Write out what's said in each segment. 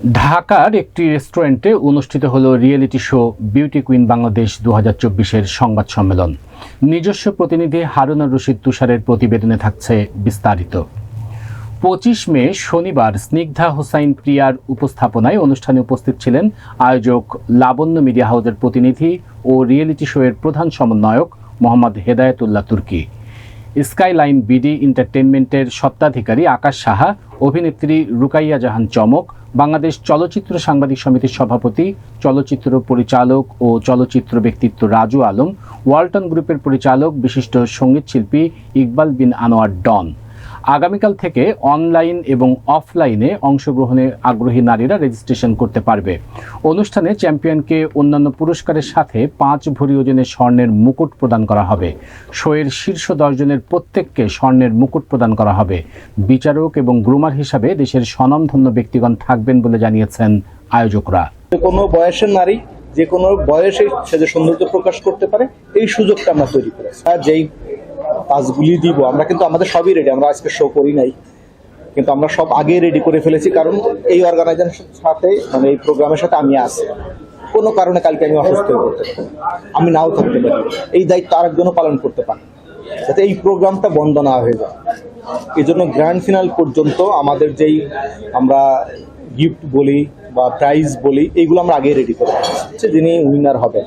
ঢাকার একটি রেস্টুরেন্টে অনুষ্ঠিত হলো reality show beauty queen Bangladesh দু হাজার চব্বিশের সংবাদ সম্মেলন। নিজস্ব প্রতিনিধি হারুনুর রশিদ তুষারের প্রতিবেদনে থাকছে বিস্তারিত। পঁচিশ মে শনিবার স্নিগ্ধা হোসাইন প্রিয়ার উপস্থাপনায় অনুষ্ঠানে উপস্থিত ছিলেন আয়োজক লাবণ্য মিডিয়া হাউসের প্রতিনিধি ও রিয়েলিটি শোয়ের প্রধান সমন্বয়ক মোহাম্মদ হেদায়েতুল্লাহ তুর্কি। স্কাইলাইন বিডি এন্টারটেনমেন্টের সত্ত্বাধিকারী আকাশ সাহা অভিনেত্রী রুকাইয়া জাহান চমক, বাংলাদেশ চলচ্চিত্র সাংবাদিক সমিতির সভাপতি, চলচ্চিত্র পরিচালক ও চলচ্চিত্র ব্যক্তিত্ব রাজু আলম, ওয়ালটন গ্রুপের পরিচালক, বিশিষ্ট সংগীত শিল্পী ইকবাল বিন আনোয়ার ডন। আগামীকাল থেকে অনলাইন এবং অফলাইনে অংশগ্রহণে আগ্রহী নারীরা রেজিস্ট্রেশন করতে পারবে। অনুষ্ঠানে চ্যাম্পিয়নকে অন্যান্য পুরস্কারের সাথে পাঁচ ভরি ওজনের স্বর্ণের মুকুট প্রদান করা হবে। শোয়ের শীর্ষ দশজনের প্রত্যেককে স্বর্ণের মুকুট প্রদান করা হবে। বিচারক এবং গ্রুমার হিসাবে দেশের স্বনামধন্য ব্যক্তিগণ থাকবেন বলে জানিয়েছেন আয়োজকরা। কোনো বয়সের নারী, যে কোনো বয়সে সে যে সৌন্দর্য প্রকাশ করতে পারে, এই সুযোগটা আমরা তৈরি করেছি। আর যেই কাজগুলি দিব। আমরা কিন্তু আমাদের সবই রেডি আমরা আজকে শো করি নাই। কিন্তু আমরা সব আগে রেডি করে ফেলেছি, কারণ এই অর্গানাইজেশনের সাথে মানে এই প্রোগ্রামের সাথে আমি আছি। কোনো কারণে কালকে আমি অসুস্থ হয়ে পড়তে আমি নাও থাকতে পারি। এই দায়িত্ব আরেকজনও পালন করতে পারি যাতে এই প্রোগ্রামটা বন্ধ না হয়ে যায়। এই জন্য গ্র্যান্ড ফিনাল পর্যন্ত আমাদের যেই আমরা গিফট বলি বা প্রাইজ বলি, এইগুলো আমরা আগে রেডি করে যিনি উইনার হবে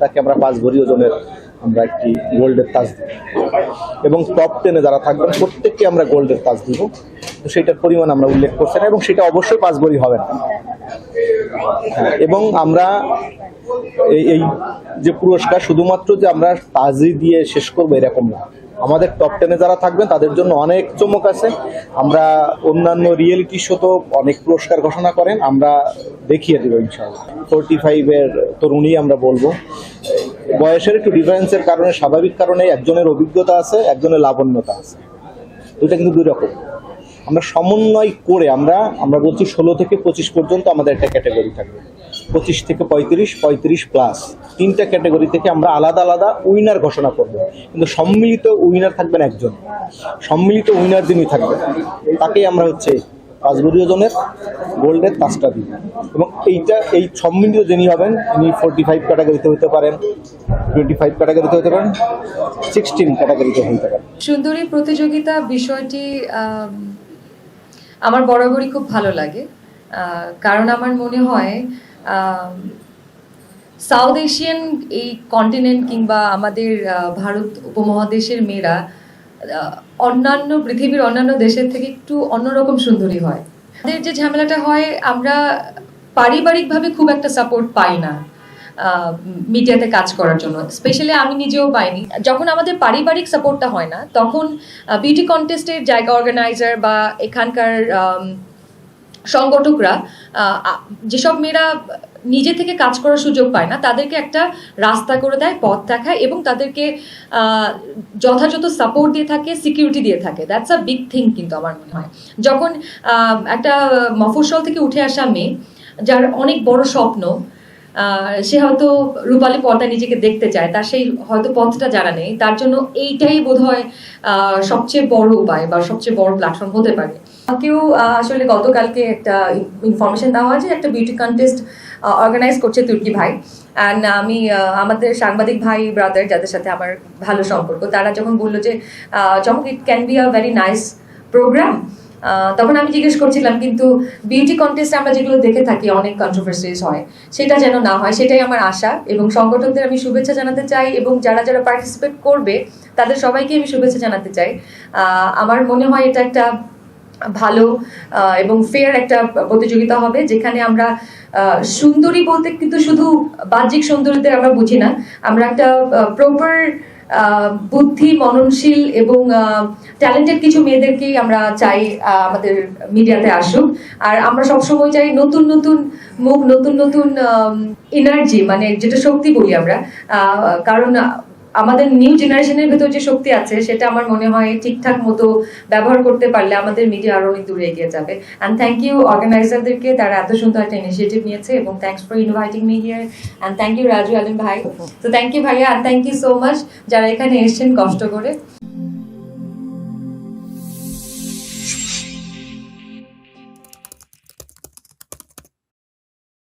তাকে আমরা পাঁচ ভরি ওজনের আমরা একটি গোল্ডের তাজ দিব। এবং টপ টেনে যারা থাকবেন, প্রত্যেককে আমরা গোল্ডের তাজ দিব। তো সেটার পরিমাণ আমরা উল্লেখ করছি না, এবং সেটা অবশ্যই পাঁচ ভরি হবে না। এবং আমরা এই এই যে পুরস্কার, শুধুমাত্র যে আমরা তাজি দিয়ে শেষ করব এরকম না। আমাদের টপ টেনে যারা থাকবেন, তাদের জন্য অনেক চমক আছে। আমরা অন্যান্য রিয়েলিটি শো তো অনেক পুরস্কার ঘোষণা করেন, আমরা দেখিয়ে দেবো ইনশাআল্লাহ। ফোরটি ফাইভের তরুণী আমরা বলব। বয়সের একটু ডিফারেন্সের কারণে, স্বাভাবিক কারণে একজনের অভিজ্ঞতা আছে, একজনের লাবণ্যতা আছে। দুইটা কিন্তু দুই রকম। আমরা সমন্বয় করে আমরা আমরা বলছি ষোলো থেকে পঁচিশ পর্যন্ত আমাদের একটা ক্যাটাগরি থাকবে। পঁচিশ থেকে পঁয়ত্রিশ পঁয়ত্রিশ প্লাস তিনটা ক্যাটাগরি থেকে আমরা আলাদা আলাদা উইনার ঘোষণা করব। কিন্তু সম্মিলিত উইনার থাকবেন একজন। সম্মিলিত উইনার যিনি থাকবেন, তাকেই আমরা হচ্ছে পাঁচবরি ওজনের গোল্ডের তাজটা দিই এবং এইটা, এই সম্মিলিত যিনি হবেন, তিনি ফোরটি ফাইভ ক্যাটাগরিতে হতে পারেন টোয়েন্টি ফাইভ ক্যাটাগরিতে হতে পারেন সিক্সটিন ক্যাটাগরিতে হতে পারেন। সুন্দরী প্রতিযোগিতা বিষয়টি আমার বরাবরই খুব ভালো লাগে। কারণ আমার মনে হয় সাউথ এশিয়ান এই কন্টিনেন্ট কিংবা আমাদের ভারত উপমহাদেশের মেয়েরা অন্যান্য পৃথিবীর অন্যান্য দেশের থেকে একটু অন্যরকম সুন্দরী হয়। আমাদের যে ঝামেলাটা হয়, আমরা পারিবারিকভাবে খুব একটা সাপোর্ট পাই না মিডিয়াতে কাজ করার জন্য। স্পেশালি আমি নিজেও পাইনি। যখন আমাদের পারিবারিক সাপোর্টটা হয় না, তখন বিউটি কন্টেস্টের জায়গা অর্গানাইজার বা এখানকার সংগঠকরা যেসব মেয়েরা নিজে থেকে কাজ করার সুযোগ পায় না। তাদেরকে একটা রাস্তা করে দেয়, পথ দেখায় এবং তাদেরকে যথাযথ সাপোর্ট দিয়ে থাকে সিকিউরিটি দিয়ে থাকে। দ্যাটস আ বিগ থিং কিন্তু আমার মনে হয়। যখন একটা মফস্বল থেকে উঠে আসা মেয়ে, যার অনেক বড় স্বপ্ন সে হয়তো রূপালী পর্দায় নিজেকে দেখতে চায় তার সেই হয়তো পথটা জানা নেই তার জন্য এইটাই বোধ হয় সবচেয়ে বড় উপায় বা সবচেয়ে বড় প্ল্যাটফর্ম হতে পারে। আহ, আসলে গতকালকে একটা ইনফরমেশন দেওয়া হয় যে একটা বিউটি কন্টেস্ট অর্গানাইজ করছে তুর্কি ভাই। অ্যান্ড আমি আমাদের সাংবাদিক ভাই ব্রাদার যাদের সাথে আমার ভালো সম্পর্ক তারা যখন বলল যে যখন it can be a very nice programme তখন আমি জিজ্ঞেস করছিলাম, কিন্তু বিউটি কন্টেস্টে আমরা যেগুলো দেখে থাকি, অনেক কন্ট্রোভার্সিস হয়। সেটা যেন না হয়, সেটাই আমার আশা। এবং সংগঠকদের আমি শুভেচ্ছা জানাতে চাই এবং যারা যারা পার্টিসিপেট করবে, তাদের সবাইকে আমি শুভেচ্ছা জানাতে চাই। আমার মনে হয় এটা একটা ভালো এবং ফেয়ার একটা প্রতিযোগিতা হবে, যেখানে আমরা সুন্দরী বলতে কিন্তু শুধু বাহ্যিক সৌন্দর্যদের আমরা বুঝি না। আমরা একটা প্রপার বুদ্ধি, মননশীল এবং ট্যালেন্টেড কিছু মেয়েদেরকেই আমরা চাই আমাদের মিডিয়াতে আসুক। আর আমরা সবসময় চাই নতুন নতুন মুখ, নতুন নতুন এনার্জি মানে যেটা শক্তি বলি আমরা। কারণ আমাদের নিউ জেনারেশনের ভেতর যে শক্তি আছে, সেটা আমার মনে হয় ঠিকঠাক মতো ব্যবহার করতে পারলে আমাদের মিডিয়া আরও অনেক দূরে এগিয়ে যাবে। অ্যান্ড থ্যাংক ইউ অর্গানাইজারদেরকে তারা এত সুন্দর একটা ইনিশিয়েটিভ নিয়েছে এবং thanks for inviting me here and thank you Raju Alam ভাই। তো থ্যাংক ইউ ভাইয়া and thank you so much যারা এখানে এসছেন কষ্ট করে।